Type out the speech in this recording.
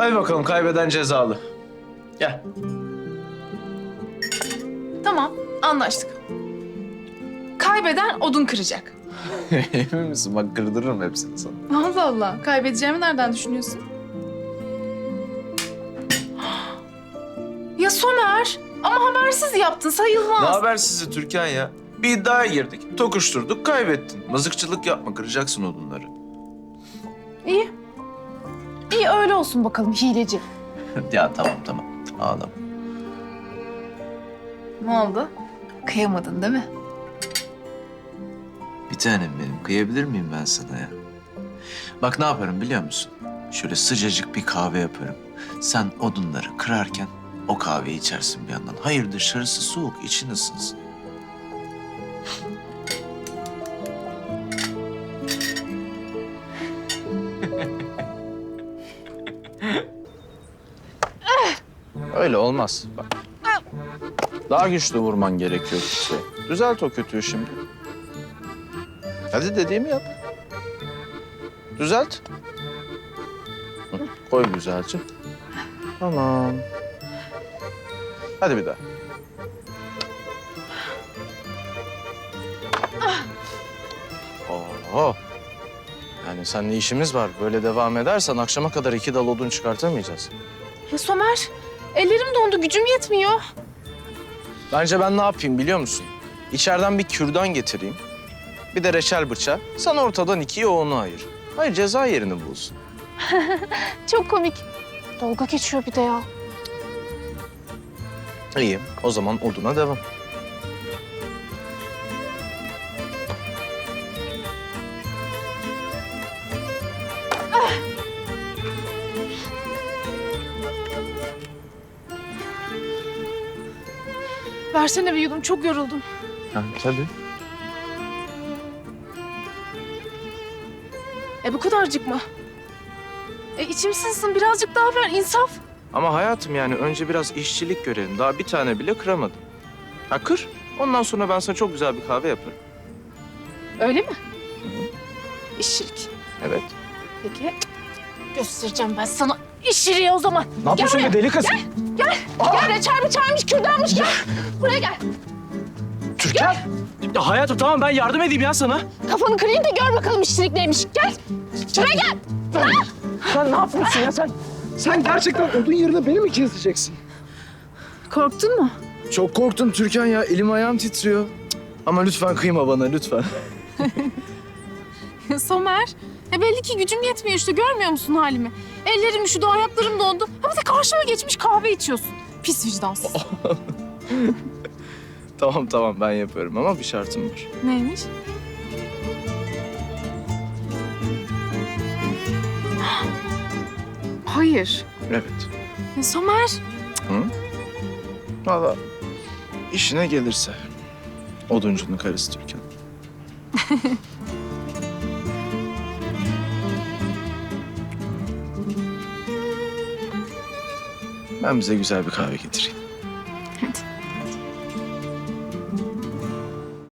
Hadi bakalım kaybeden cezalı. Gel. Tamam, anlaştık. Kaybeden odun kıracak. Emin misin? Bak kırdırırım hepsini sana. Allah Allah, kaybedeceğimi nereden düşünüyorsun? Ya Somer, ama habersiz yaptın, sayılmaz. Ne haber sizi Türkan ya? Bir iddiaya girdik. Tokuşturduk, kaybettin. Mızıkçılık yapma, kıracaksın odunları. İyi. İyi öyle olsun bakalım hileci. ya tamam tamam. Ağlama. Ne oldu? Kıyamadın değil mi? Bir tanem benim. Kıyabilir miyim ben sana ya? Bak ne yaparım biliyor musun? Şöyle sıcacık bir kahve yaparım. Sen odunları kırarken o kahveyi içersin bir yandan. Hayır dışarısı soğuk, için ısınsın. Öyle olmaz. Bak. Daha güçlü vurman gerekiyor kutuya. Düzelt o kötüyü şimdi. Hadi dediğimi yap. Düzelt. Hı, Koy güzelce. Tamam. Hadi bir daha. Oo. Yani seninle işimiz var. Böyle devam edersen akşama kadar iki dal odun çıkartamayacağız. Ya Somer, ellerim dondu, gücüm yetmiyor. Bence ben ne yapayım biliyor musun? İçeriden bir kürdan getireyim. Bir de reçel bıçağı. Sen ortadan ikiye onu ayır. Hayır ceza yerini bulsun. Çok komik. Dalga geçiyor bir de ya. İyi. O zaman oduna devam. Versene bir yudum, çok yoruldum. Ha, tabii. E bu kadarcık mı? E içim sınsın, birazcık daha ver, insaf. Ama hayatım yani önce biraz işçilik görelim. Daha bir tane bile kıramadım. Ha kır. Ondan sonra ben sana çok güzel bir kahve yaparım. Öyle mi? İşçilik. Evet. Peki, göstereceğim ben sana işçiliği o zaman. Ne yapıyorsun be deli kız? Gel, gel reçel bıçağıymış, kürdanmış, gel. Buraya gel. Türkan. Ya hayatım tamam ben yardım edeyim ya sana. Kafanı kırayım da gör bakalım işçilik neymiş. Gel, şuraya gel. Sen ne yapıyorsun ya sen? Sen gerçekten odun yerine beni mi keseceksin? Korktun mu? Çok korktum Türkan ya. Elim ayağım titriyor. Cık, Ama lütfen kıyma bana lütfen. Somer, ya belli ki gücüm yetmiyor işte görmüyor musun halimi? Ellerim üşüdü, ayaklarım dondu. Ha bir de karşıma geçmiş kahve içiyorsun. Pis vicdansız. tamam tamam ben yapıyorum ama bir şartım var. Neymiş? Hayır. Evet. Ya Somer, Valla işine gelirse. Oduncunun karısı Türkan. ben bize güzel bir kahve getireyim.